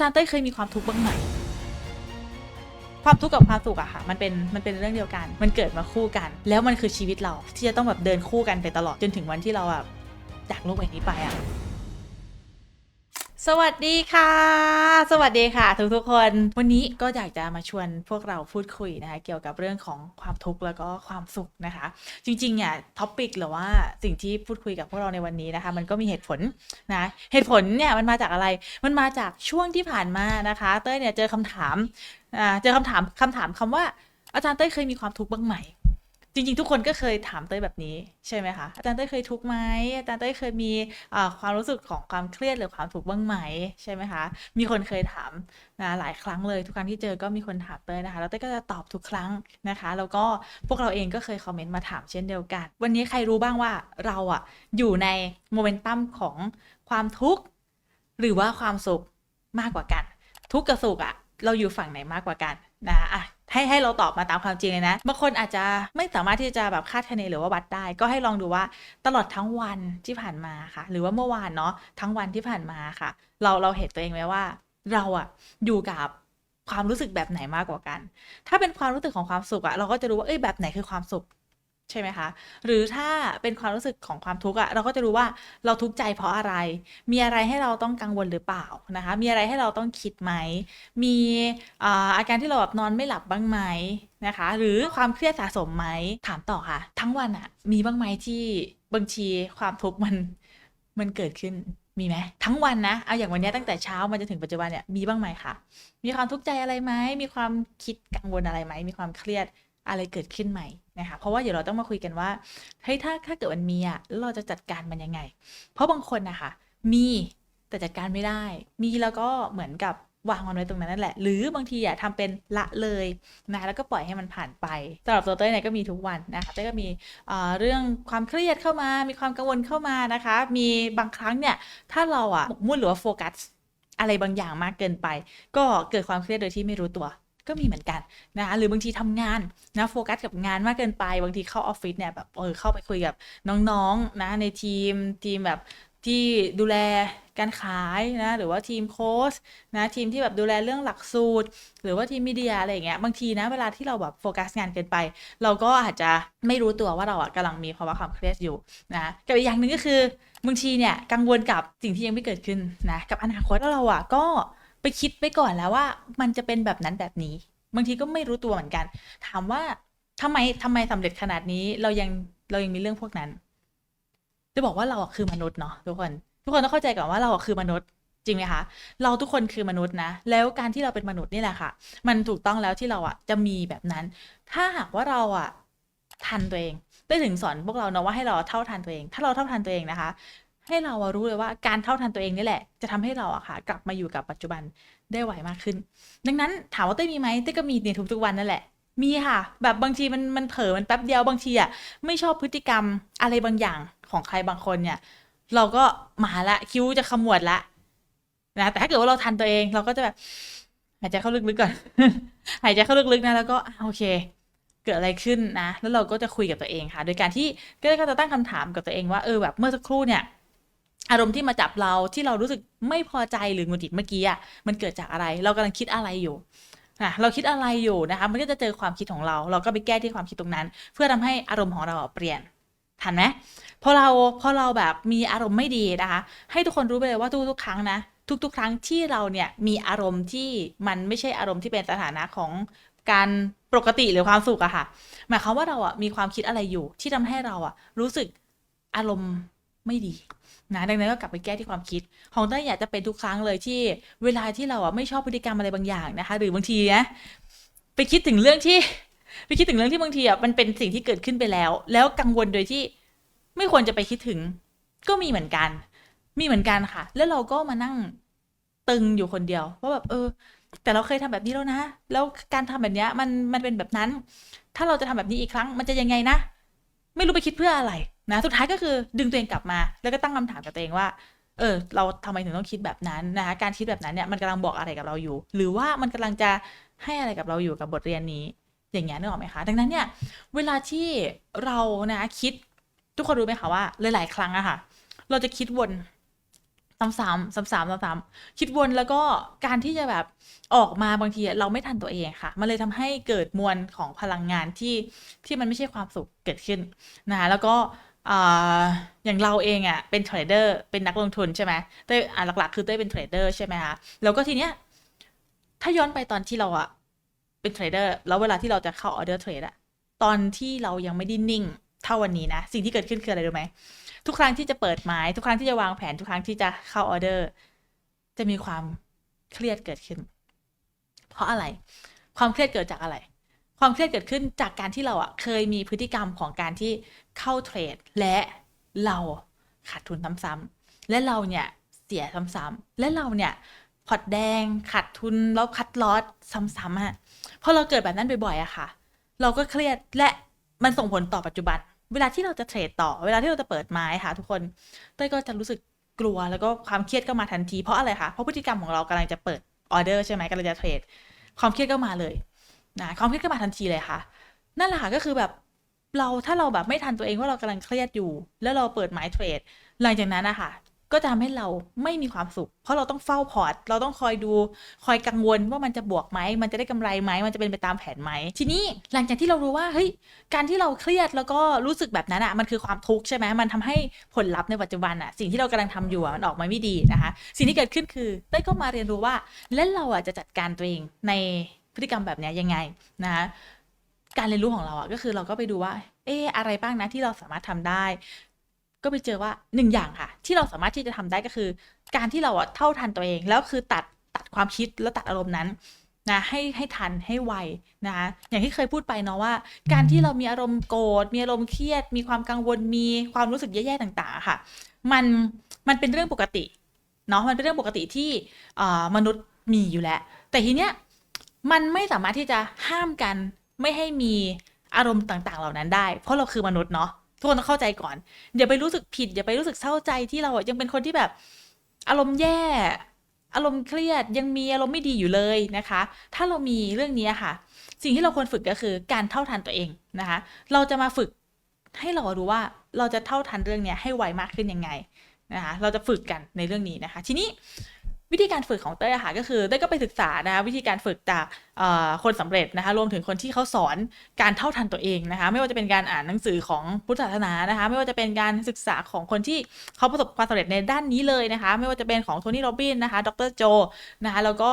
จารย์เต้ยเคยมีความทุกข์บ้างไหมความทุกข์กับความสุขอะค่ะ มันเป็นมันเป็นเรื่องเดียวกัน มันเกิดมาคู่กัน แล้วมันคือชีวิตเราที่จะต้องแบบเดินคู่กันไปตลอดจนถึงวันที่เราแบบจากโลกใบนี้ไปอะ สวัสดีค่ะ สวัสดีค่ะ ทุกทุกๆคน วันนี้ก็อยากจะมาชวนพวกเราพูดคุยนะคะเกี่ยวกับเรื่องของความทุกข์แล้วก็ความสุขนะคะ จริงๆเนี่ยท็อปิกหรือว่าสิ่งที่พูดคุยกับพวกเราในวันนี้นะคะ มันก็มีเหตุผลนะเหตุผลเนี่ยมันมาจากอะไร มันมาจากช่วงที่ผ่านมานะคะ เต้ยเนี่ยเจอคำถามอ่าเจอคำถามคำถามคำว่าอาจารย์เต้ยเคยมีความทุกข์บ้างไหม จริงๆ ทุกคนก็เคยถามเต้ยแบบนี้ใช่ไหมคะอาจารย์เต้ยเคยทุกข์ไหมอาจารย์เต้ยเคยมีความรู้สึกของความเครียดหรือความทุกข์บ้างไหมใช่ไหมคะ มีคนเคยถามนะหลายครั้งเลยทุกครั้งที่เจอก็มีคนถามเต้ยนะคะแล้วเต้ยก็จะตอบทุกครั้งนะคะ แล้วก็พวกเราเองก็เคยคอมเมนต์มาถามเช่นเดียวกัน วันนี้ใครรู้บ้างว่าเราอะอยู่ในโมเมนตัมของความทุกข์หรือว่าความสุขมากกว่ากัน ทุกข์กับสุขอะเราอยู่ฝั่งไหนมากกว่ากันนะอะ ให้ให้เราตอบมาตามความจริงเลยนะ บางคนอาจจะไม่สามารถที่จะแบบคาดคะเนหรือว่าวัดได้ ก็ให้ลองดูว่าตลอดทั้งวันที่ผ่านมาค่ะ หรือว่าเมื่อวานเนาะทั้งวันที่ผ่านมาค่ะ เราเราเห็นตัวเองไหมว่า เราอะอยู่กับความรู้สึกแบบไหนมากกว่ากัน ถ้าเป็นความรู้สึกของความสุขอะเราก็จะรู้ว่าเอ้ยแบบไหนคือความสุข ใช่ไหมคะ หรือถ้าเป็นความรู้สึกของความทุกข์อะเราก็จะรู้ว่าเราทุกข์ใจเพราะอะไร มีอะไรให้เราต้องกังวลหรือเปล่านะคะ มีอะไรให้เราต้องคิดไหม มีอาการที่เราแบบนอนไม่หลับบ้างไหมนะคะ หรือความเครียดสะสมไหมถามต่อค่ะ ทั้งวันอะมีบ้างไหมที่บางทีความทุกข์มันมันเกิดขึ้นมีไหมทั้งวันนะเอาอย่างวันนี้ตั้งแต่เช้ามาจนถึงปัจจุบันเนี่ยมีบ้างไหมคะมีความทุกข์ใจอะไรไหมมีความคิดกังวลอะไรไหมมีความเครียด อะไรเกิดขึ้นไหม่นะคะเพราะว่าเดี๋ยวเราต้องมาคุยกันว่าเฮ้ยถ้าถ้าเกิดมันมีอะเราจะจัดการมันยังไง เพราะบางคนนะคะมีแต่จัดการไม่ได้ มีแล้วก็เหมือนกับวางมันไว้ตรงนั้นนั่นแหละ หรือบางทีอะทำเป็นละเลยนะแล้วก็ปล่อยให้มันผ่านไปสำหรับตัวเต้ยเนี่ยก็มีทุกวันนะคะเต้ยก็มีเรื่องความเครียดเข้ามา มีความกังวลเข้ามานะคะ มีบางครั้งเนี่ยถ้าเราอะมุ่นหรือว่าโฟกัสอะไรบางอย่างมากเกินไป ก็เกิดความเครียดโดยที่ไม่รู้ตัว ก็มีเหมือนกันนะคะหรือบางทีทำงานนะโฟกัสกับงานมากเกินไป บางทีเข้าออฟฟิศเนี่ยแบบเออเข้าไปคุยกับน้องๆนะในทีมทีมแบบที่ดูแลการขายนะหรือว่าทีมโค้ชนะทีมที่แบบดูแลเรื่องหลักสูตร หรือว่าทีมมีเดียอะไรอย่างเงี้ยบางทีนะเวลาที่เราแบบโฟกัสงานเกินไป เราก็อาจจะไม่รู้ตัวว่าเราอะกำลังมีภาวะความเครียดอยู่นะกับอีกอย่างหนึ่งก็คือบางทีเนี่ยกังวลกับสิ่งที่ยังไม่เกิดขึ้นนะกับอนาคตแล้วเราอะก็ ไปคิดไปก่อนแล้วว่า มันจะเป็นแบบนั้นแบบนี้ บางทีก็ไม่รู้ตัวเหมือนกัน ถามว่าทำไมทำไมสำเร็จขนาดนี้เรายังเรายังมีเรื่องพวกนั้น จะบอกว่าเราคือมนุษย์เนาะทุกคน ทุกคนต้องเข้าใจก่อนว่าเราคือมนุษย์จริงไหมคะ เราทุกคนคือมนุษย์นะ แล้วการที่เราเป็นมนุษย์นี่แหละค่ะ มันถูกต้องแล้วที่เราอะจะมีแบบนั้น ถ้าหากว่าเราอะทันตัวเองได้ถึงสอนพวกเราเนาะว่าให้เราเท่าทันตัวเอง ถ้าเราเท่าทันตัวเองนะคะ ให้เราอะรู้เลยว่าการเท่าทันตัวเองนี่แหละ จะทำให้เราอะค่ะ กลับมาอยู่กับปัจจุบันได้ไวมากขึ้น ดังนั้นถามว่าเต้มีไหมเต้ก็มีในทุกๆวันนั่นแหละ มีค่ะ แบบบางทีมันมันเผลอมันแป๊บเดียวบางทีอะไม่ชอบพฤติกรรมอะไรบางอย่างของใครบางคนเนี่ย เราก็มาละคิ้วจะขมวดละนะแต่ถ้าเกิดว่าเราทันตัวเองเราก็จะแบบหายใจเข้าลึกๆก่อนหายใจเข้าลึกๆนะแล้วก็โอเค เกิดอะไรขึ้นนะ แล้วเราก็จะคุยกับตัวเองค่ะ โดยการที่ก็ก็จะตั้งคำถามกับตัวเองว่าเออแบบเมื่อสักครู่เนี่ย อารมณ์ที่มาจับเราที่เรารู้สึกไม่พอใจหรือหงุดหงิดเมื่อกี้อะมันเกิดจากอะไร เรากำลังคิดอะไรอยู่นะเราคิดอะไรอยู่นะคะมันก็จะเจอความคิดของเรา เราก็ไปแก้ที่ความคิดตรงนั้น เพื่อทำให้อารมณ์ของเราเปลี่ยนทันไหมพอเราพอเราแบบมีอารมณ์ไม่ดีนะคะให้ทุกคนรู้ไปเลยว่าทุกๆครั้งนะทุกๆ ครั้งที่เราเนี่ยมีอารมณ์ที่มันไม่ใช่อารมณ์ที่เป็นสถานะของการปกติหรือความสุขอะค่ะ หมายความว่าเราอะมีความคิดอะไรอยู่ที่ทำให้เราอะรู้สึกอารมณ์ ไม่ดีนะดังนั้นก็กลับไปแก้ที่ความคิด ของเต้ยอยากจะเป็นทุกครั้งเลยที่เวลาที่เราอะไม่ชอบพฤติกรรมอะไรบางอย่างนะคะ หรือบางทีนะไปคิดถึงเรื่องที่ไปคิดถึงเรื่องที่บางทีอะมันเป็นสิ่งที่เกิดขึ้นไปแล้ว แล้วกังวลโดยที่ไม่ควรจะไปคิดถึง ก็มีเหมือนกัน มีเหมือนกันค่ะ แล้วเราก็มานั่งตึงอยู่คนเดียวว่าแบบเออ แต่เราเคยทำแบบนี้แล้วนะ แล้วการทำแบบนี้มันมันเป็นแบบนั้น ถ้าเราจะทำแบบนี้อีกครั้ง มันจะยังไงนะ ไม่รู้ไปคิดเพื่ออะไร นะสุดท้ายก็คือดึงตัวเองกลับมา แล้วก็ตั้งคำถามกับตัวเองว่า เออ เราทำไมถึงต้องคิดแบบนั้นนะคะการคิดแบบนั้นเนี่ยมันกำลังบอกอะไรกับเราอยู่ หรือว่ามันกำลังจะให้อะไรกับเราอยู่กับบทเรียนนี้ อย่างเงี้ยนึกออกไหมคะ ดังนั้นเนี่ย เวลาที่เรานะคิดทุกคนรู้ไหมคะว่าหลาย ๆ ครั้งอะค่ะ เราจะคิดวนซ้ำๆซ้ำๆซ้ำๆคิดวนแล้วก็การที่จะแบบออกมาบางทีเราไม่ทันตัวเองค่ะ มันเลยทำให้เกิดมวลของพลังงานที่ที่มันไม่ใช่ความสุขเกิดขึ้นนะคะแล้วก็ อย่างเราเองอะ่ะเป็นเทรดเดอร์เป็นนักลงทุนใช่ไหมเต้อ่าหลักๆ คือเต้เป็นเทรดเดอร์ใช่ไหมคะแล้วก็ทีเนี้ยถ้าย้อนไปตอนที่เราอะเป็นเทรดเดอร์แล้วเวลาที่เราจะเข้าออเดอร์เทรดอะตอนที่เรายังไม่ได้นิ่งเท่าวันนี้นะ สิ่งที่เกิดขึ้นคืออะไรรู้ไหมทุกครั้งที่จะเปิดไม้ทุกครั้งที่จะวางแผนทุกครั้งที่จะเข้าออเดอร์ จะมีความเครียดเกิดขึ้น เพราะอะไร ความเครียดเกิดจากอะไร ความเครียดเกิดขึ้นจากการที่เราอะเคยมีพฤติกรรมของการที่เข้าเทรด และเราขาดทุนซ้ำๆและเราเนี่ยเสียซ้ำๆและเราเนี่ยพอร์ตแดงขาดทุนแล้วคัดลอสซ้ำๆอะพอเราเกิดแบบนั้นบ่อยๆอะค่ะ เราก็เครียดและมันส่งผลต่อปัจจุบัน เวลาที่เราจะเทรดต่อ เวลาที่เราจะเปิดไม้ค่ะ ทุกคนเต้ยก็จะรู้สึกกลัวแล้วก็ความเครียดก็มาทันทีเพราะอะไรคะเพราะพฤติกรรมของเรากำลังจะเปิดออเดอร์ใช่ไหมกำลังจะเทรดความเครียดก็มาเลย นะความเครียดก็มาทันทีเลยค่ะ นั่นแหละค่ะก็คือแบบเราถ้าเราแบบไม่ทันตัวเองว่าเรากำลังเครียดอยู่ แล้วเราเปิดไม้เทรดหลังจากนั้นนะคะก็จะทำให้เราไม่มีความสุข เพราะเราต้องเฝ้าพอร์ต เราต้องคอยดู คอยกังวลว่ามันจะบวกไหม มันจะได้กำไรไหม มันจะเป็นไปตามแผนไหม ทีนี้หลังจากที่เรารู้ว่า เฮ้ย การที่เราเครียดแล้วก็รู้สึกแบบนั้นอะมันคือความทุกข์ใช่ไหม มันทำให้ผลลัพธ์ในปัจจุบันอะสิ่งที่เรากำลังทำอยู่อะมันออกมาไม่ดีนะคะ สิ่งที่เกิดขึ้นคือเต้ก็มาเรียนรู้ว่า แล้วเราอะจะจัดการตัวเองใน พฤติกรรมแบบนี้ยังไงนะคะการเรียนรู้ของเราอะก็คือเราก็ไปดูว่า เอออะไรบ้างนะที่เราสามารถทำได้ ก็ไปเจอว่าหนึ่งอย่างค่ะ ที่เราสามารถที่จะทำได้ก็คือ การที่เราอะเท่าทันตัวเอง แล้วคือตัดตัดความคิดแล้วตัดอารมณ์นั้นนะให้ให้ทันให้ไวนะคะอย่างที่เคยพูดไปเนาะว่า การที่เรามีอารมณ์โกรธมีอารมณ์เครียด มีความกังวลมีความรู้สึกแย่ๆต่างๆค่ะ มันมันเป็นเรื่องปกติเนาะมันเป็นเรื่องปกติที่มนุษย์มีอยู่แล้ว แต่ทีเนี้ย มันไม่สามารถที่จะห้ามกันไม่ให้มีอารมณ์ต่าง ๆ เหล่านั้นได้ เพราะเราคือมนุษย์เนาะทุกคนต้องเข้าใจก่อน อย่าไปรู้สึกผิด อย่าไปรู้สึกเศร้าใจที่เราอะยังเป็นคนที่แบบอารมณ์แย่ อารมณ์เครียดยังมีอารมณ์ไม่ดีอยู่เลยนะคะ ถ้าเรามีเรื่องนี้ค่ะ สิ่งที่เราควรฝึกก็คือการเท่าทันตัวเองนะคะ เราจะมาฝึกให้เรารู้ว่าเราจะเท่าทันเรื่องนี้ให้ไวมากขึ้นยังไงนะคะ เราจะฝึกกันในเรื่องนี้นะคะ ทีนี้ วิธีการฝึกของเต้ยอะค่ะก็คือเต้ยก็ไปศึกษานะคะวิธีการฝึกจากคนสำเร็จนะคะรวมถึงคนที่เขาสอนการเท่าทันตัวเองนะคะ ไม่ว่าจะเป็นการอ่านหนังสือของพุทธศาสนานะคะ ไม่ว่าจะเป็นการศึกษาของคนที่เขาประสบความสำเร็จในด้านนี้เลยนะคะ ไม่ว่าจะเป็นของโทนี่โรบินนะคะ ดรโจนะคะแล้วก็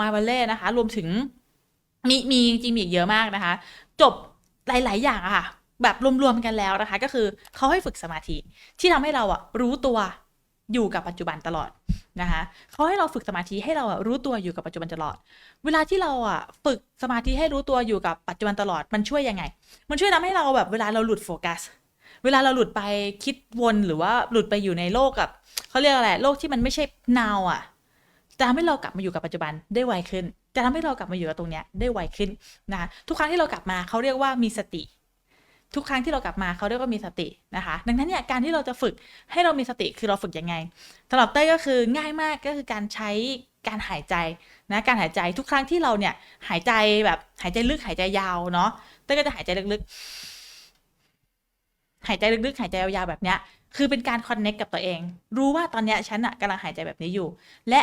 มาวันเล่นะคะ รวมถึงมีมีจริงมีอีกเยอะมากนะคะ จบหลาย ๆ อย่างอะค่ะแบบรวมๆกันแล้วนะคะ ก็คือเขาให้ฝึกสมาธิที่ทำให้เราอะรู้ตัว อยู่กับปัจจุบันตลอดนะคะเขาให้เราฝึกสมาธิให้เราอะรู้ตัวอยู่กับปัจจุบันตลอด เวลาที่เราอะฝึกสมาธิให้รู้ตัวอยู่กับปัจจุบันตลอดมันช่วยยังไง มันช่วยทำให้เราแบบเวลาเราหลุดโฟกัส เวลาเราหลุดไปคิดวนหรือว่าหลุดไปอยู่ในโลกกับเขาเรียกอะไรโลกที่มันไม่ใช่ now อะจะทำให้เรากลับมาอยู่กับปัจจุบันได้ไวขึ้น จะทำให้เรากลับมาอยู่กับตรงเนี้ยได้ไวขึ้นนะะทุกครั้งที่เรากลับมาเขาเรียกว่ามีสติ ทุกครั้งที่เรากลับมาเขาเรียกว่ามีสตินะคะ ดังนั้นเนี่ยการที่เราจะฝึกให้เรามีสติคือเราฝึกยังไงสำหรับเต้ก็คือง่ายมากก็คือการใช้การหายใจนะการหายใจทุกครั้งที่เราเนี่ยหายใจแบบหายใจลึกหายใจยาวเนาะเต้ก็จะหายใจลึกๆ หายใจลึกๆ หายใจยาวๆแบบเนี้ยคือเป็นการคอนเน็กกับตัวเอง รู้ว่าตอนเนี้ยฉันอะกำลังหายใจแบบนี้อยู่ และ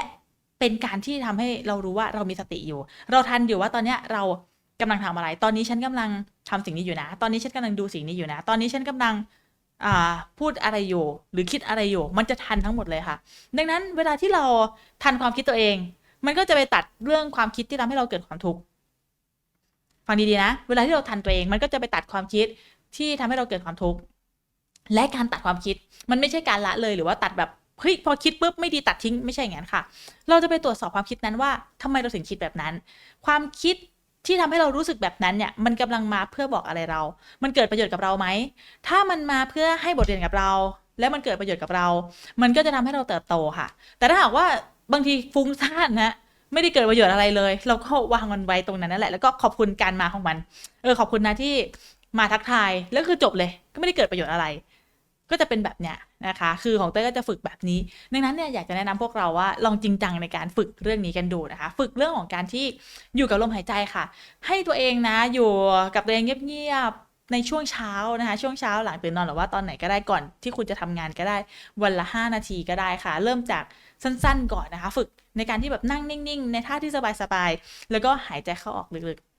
เป็นการที่ทำให้เรารู้ว่าเรามีสติอยู่ เราทันอยู่ว่าตอนเนี้ยเรากำลังทำอะไร ตอนนี้ฉันกำลัง ทำสิ่งนี้อยู่นะ ตอนนี้ฉันกำลังดูสิ่งนี้อยู่นะ ตอนนี้ฉันกำลังอ่าพูดอะไรอยู่ หรือคิดอะไรอยู่ มันจะทันทั้งหมดเลยค่ะ ดังนั้นเวลาที่เราทันความคิดตัวเอง มันก็จะไปตัดเรื่องความคิดที่ทำให้เราเกิดความทุกข์ฟังดีๆนะ เวลาที่เราทันตัวเอง มันก็จะไปตัดความคิดที่ทำให้เราเกิดความทุกข์ และการตัดความคิด มันไม่ใช่การละเลยหรือว่าตัดแบบเฮ้ยพอคิดปุ๊บไม่ดีตัดทิ้งไม่ใช่อย่างนั้นค่ะ เราจะไปตรวจสอบความคิดนั้นว่าทำไมเราถึงคิดแบบนั้น ความคิด ที่ทำให้เรารู้สึกแบบนั้นเนี่ย มันกำลังมาเพื่อบอกอะไรเรา มันเกิดประโยชน์กับเราไหม ถ้ามันมาเพื่อให้บทเรียนกับเรา แล้วมันเกิดประโยชน์กับเรา มันก็จะทำให้เราเติบโตค่ะ แต่ถ้าหากว่าบางทีฟุ้งซ่านนะไม่ได้เกิดประโยชน์อะไรเลย เราก็วางมันไว้ตรงนั้นนั่นแหละ แล้วก็ขอบคุณการมาของมัน เออ ขอบคุณนะที่มาทักทาย แล้วคือจบเลย ก็ไม่ได้เกิดประโยชน์อะไร ก็จะเป็นแบบเนี้ยนะคะ คือของเต้ก็จะฝึกแบบนี้ ดังนั้นเนี่ยอยากจะแนะนำพวกเราว่าลองจริงจังในการฝึกเรื่องนี้กันดูนะคะ ฝึกเรื่องของการที่อยู่กับลมหายใจค่ะ ให้ตัวเองนะอยู่กับตัวเองเงียบๆในช่วงเช้านะคะ ช่วงเช้าหลังตื่นนอนหรือว่าตอนไหนก็ได้ก่อนที่คุณจะทำงานก็ได้วันละ 5 นาทีก็ได้ค่ะ เริ่มจากสั้นๆ ก่อนนะคะ ฝึกในการที่แบบนั่งนิ่ง ๆ ในท่าที่สบายๆแล้วก็หายใจเข้าออกลึกๆ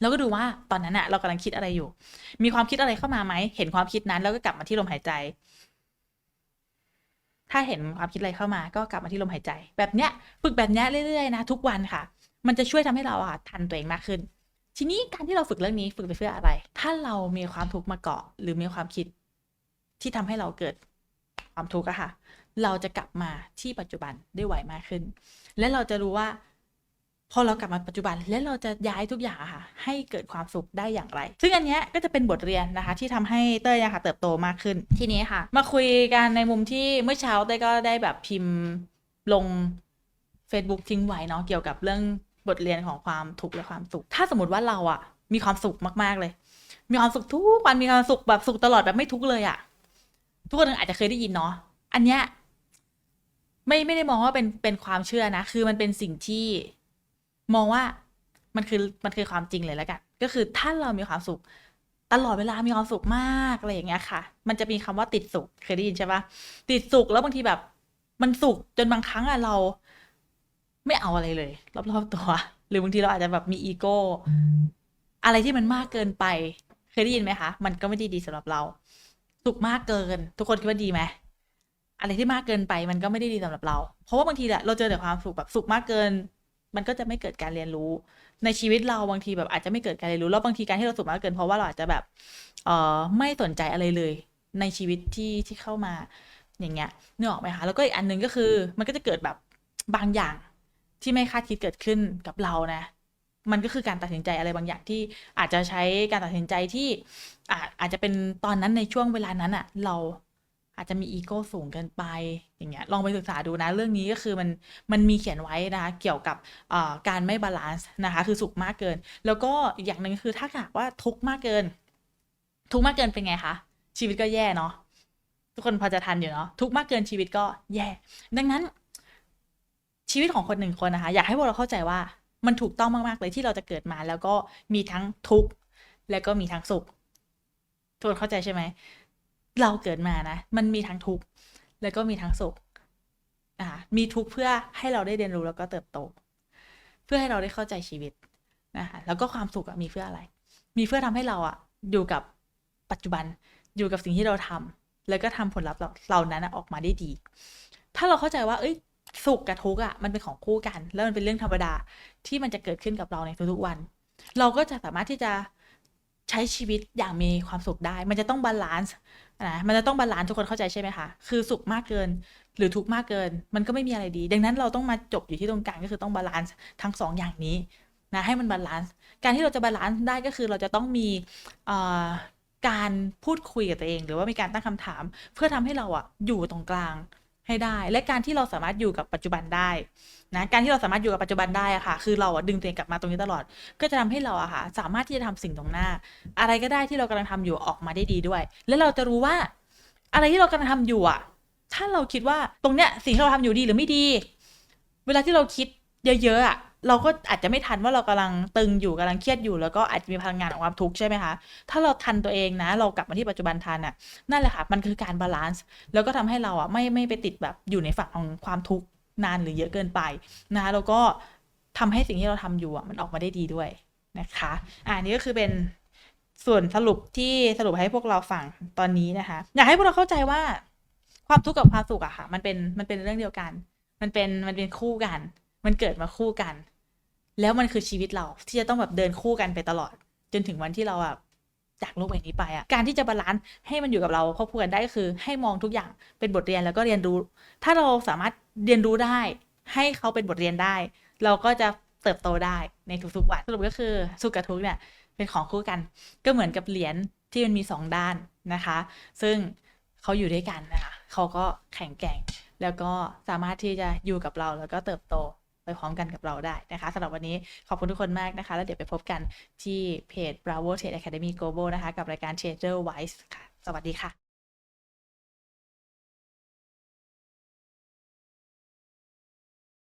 แล้วก็ดูว่าตอนนั้นอะเรากำลังคิดอะไรอยู่ มีความคิดอะไรเข้ามาไหม เห็นความคิดนั้น แล้วก็กลับมาที่ลมหายใจ ถ้าเห็นความคิดอะไรเข้ามา ก็กลับมาที่ลมหายใจ แบบเนี้ยฝึกแบบเนี้ยเรื่อยๆนะทุกวันค่ะ มันจะช่วยทำให้เราอะทันตัวเองมากขึ้น ทีนี้การที่เราฝึกเรื่องนี้ฝึกไปเพื่ออะไร ถ้าเรามีความทุกข์มาเกาะ หรือมีความคิดที่ทำให้เราเกิดความทุกข์อะค่ะ เราจะกลับมาที่ปัจจุบันได้ไวมากขึ้น และเราจะรู้ว่า พอเรากลับมาปัจจุบันและเราจะย้ายทุกอย่างอะค่ะ ให้เกิดความสุขได้อย่างไร ซึ่งอันเนี้ยก็จะเป็นบทเรียนนะคะ ที่ทำให้เต้ยอะค่ะเติบโตมากขึ้นทีนี้ค่ะ มาคุยกันในมุมที่เมื่อเช้าเต้ยก็ได้แบบพิมพ์ลง Facebook ทิ้งไว้เนาะเกี่ยวกับเรื่องบทเรียนของความทุกข์และความสุข ถ้าสมมติว่าเราอะมีความสุขมากๆเลย มีความสุขทุกวันมีความสุขแบบสุขตลอดแบบไม่ทุกข์เลยอะทุกคนอาจจะเคยได้ยินเนาะอันเนี้ยไม่ไม่ได้มองว่าเป็นเป็นความเชื่อนะ คือมันเป็นสิ่งที่ มองว่ามันคือมันคือความจริงเลยแล้วกันก็คือถ้าเรามีความสุข ตลอดเวลามีความสุขมากอะไรอย่างเงี้ยค่ะ มันจะมีคำว่าติดสุขเคยได้ยินใช่ปะติดสุขแล้วบางทีแบบมันสุขจนบางครั้งอะเรา ไม่เอาอะไรเลย รอบๆตัว หรือบางทีเราอาจจะแบบมีอีโก้ อะไรที่มันมากเกินไป เคยได้ยินไหมคะ มันก็ไม่ได้ดีสำหรับเรา สุขมากเกิน ทุกคนคิดว่าดีไหมอะไรที่มากเกินไปมันก็ไม่ได้ดีสำหรับเรา เพราะว่าบางทีแหละเราเจอแต่ความสุขแบบสุขมากเกิน มันก็จะไม่เกิดการเรียนรู้ ในชีวิตเราบางทีแบบอาจจะไม่เกิดการเรียนรู้แล้วบางทีการที่เราสุขมากเกินเพราะว่าเราอาจจะแบบเอ่อไม่สนใจอะไรเลย ในชีวิตที่ที่เข้ามาอย่างเงี้ยนึกออกไหมคะแล้วก็อีกอันหนึ่งก็คือมันก็จะเกิดแบบบางอย่างที่ไม่คาดคิดเกิดขึ้นกับเรานะมันก็คือการตัดสินใจอะไรบางอย่างที่อาจจะใช้การตัดสินใจที่อาจจะเป็นตอนนั้นในช่วงเวลานั้นอะ เรา อาจจะมีอีโก้สูงเกินไปอย่างเงี้ยลองไปศึกษาดูนะเรื่องนี้ก็คือมันมันมีเขียนไว้นะคะเกี่ยวกับการไม่บาลานซ์นะคะคือสุขมากเกิน แล้วก็อีกอย่างหนึ่งคือถ้าหากว่าทุกข์มากเกิน ทุกข์มากเกินเป็นไงคะชีวิตก็แย่เนาะทุกคนพอจะทันอยู่เนาะทุกข์มากเกินชีวิตก็แย่ ดังนั้น ชีวิตของคนหนึ่งคนนะคะ อยากให้พวกเราเข้าใจว่ามันถูกต้องมากๆเลยที่เราจะเกิดมาแล้วก็มีทั้งทุกข์แล้วก็มีทั้งสุขทุกคนเข้าใจใช่ไหม เราเกิดมานะ มันมีทั้งทุกข์แล้วก็มีทั้งสุขนะคะมีทุกข์เพื่อให้เราได้เรียนรู้แล้วก็เติบโต เพื่อให้เราได้เข้าใจชีวิตนะคะแล้วก็ความสุขมีเพื่ออะไร มีเพื่อทำให้เราอะอยู่กับปัจจุบันอยู่กับสิ่งที่เราทำแล้วก็ทำผลลัพธ์เหล่านั้นออกมาได้ดี ถ้าเราเข้าใจว่า เอ้ยสุขกับทุกข์อะมันเป็นของคู่กัน แล้วมันเป็นเรื่องธรรมดาที่มันจะเกิดขึ้นกับเราในทุกๆวัน เราก็จะสามารถที่จะใช้ชีวิตอย่างมีความสุขได้ มันจะต้องบาลานซ์ นะมันจะต้องบาลานซ์ทุกคนเข้าใจใช่ไหมคะ คือสุขมากเกิน หรือทุกข์มากเกิน มันก็ไม่มีอะไรดี ดังนั้นเราต้องมาจบอยู่ที่ตรงกลางก็คือต้องบาลานซ์ทั้งสองอย่างนี้นะให้มันบาลานซ์การที่เราจะบาลานซ์ได้ก็คือเราจะต้องมีการพูดคุยกับตัวเอง หรือว่ามีการตั้งคำถาม เพื่อทำให้เราอะอยู่ตรงกลาง ให้ได้ และการที่เราสามารถอยู่กับปัจจุบันได้นะการที่เราสามารถอยู่กับปัจจุบันได้อะค่ะ คือเราอะดึงตัวเองกลับมาตรงนี้ตลอด ก็จะทำให้เราอะค่ะ สามารถที่จะทำสิ่งตรงหน้า อะไรก็ได้ที่เรากำลังทำอยู่ออกมาได้ดีด้วย แล้วเราจะรู้ว่า อะไรที่เรากำลังทำอยู่อะถ้าเราคิดว่าตรงเนี้ยสิ่งที่เราทำอยู่ดีหรือไม่ดี เวลาที่เราคิดเยอะๆอะ เราก็อาจจะไม่ทันว่าเรากำลังตึงอยู่กำลังเครียดอยู่แล้วก็อาจจะมีพลังงานของความทุกข์ใช่ไหมคะ ถ้าเราทันตัวเองนะ เรากลับมาที่ปัจจุบันทันอะนั่นแหละค่ะ มันคือการบาลานซ์แล้วก็ทำให้เราอะไม่ไม่ไปติดแบบอยู่ในฝั่งของความทุกข์นานหรือเยอะเกินไปนะคะแล้วก็ทำให้สิ่งที่เราทำอยู่อะมันออกมาได้ดีด้วยนะคะอ่านี่ก็คือเป็นส่วนสรุปที่สรุปให้พวกเราฟังตอนนี้นะคะ อยากให้พวกเราเข้าใจว่าความทุกข์กับความสุขอะค่ะ มันเป็นมันเป็นเรื่องเดียวกัน มันเป็นมันเป็นคู่กัน มันเกิดมาคู่กัน แล้วมันคือชีวิตเราที่จะต้องแบบเดินคู่กันไปตลอด จนถึงวันที่เราแบบจากโลกใบนี้ไปอะการที่จะบาลานซ์ให้มันอยู่กับเราควบคู่กันได้ก็คือ ให้มองทุกอย่างเป็นบทเรียนแล้วก็เรียนรู้ ถ้าเราสามารถเรียนรู้ได้ ให้เขาเป็นบทเรียนได้ เราก็จะเติบโตได้ในทุกๆวันสรุปก็คือสุขกับทุกเนี่ยเป็นของคู่กัน ก็เหมือนกับเหรียญที่มันมีสองด้านนะคะ ซึ่งเขาอยู่ด้วยกันนะคะเขาก็แข็งแกร่ง แล้วก็สามารถที่จะอยู่กับเราแล้วก็เติบโต ไปพร้อมกันกับเราได้นะคะสำหรับวันนี้ขอบคุณทุกคนมากนะคะ แล้วเดี๋ยวไปพบกันที่เพจ Bravo Trade Academy Global นะคะ กับรายการ Trader Wise ค่ะ สวัสดีค่ะ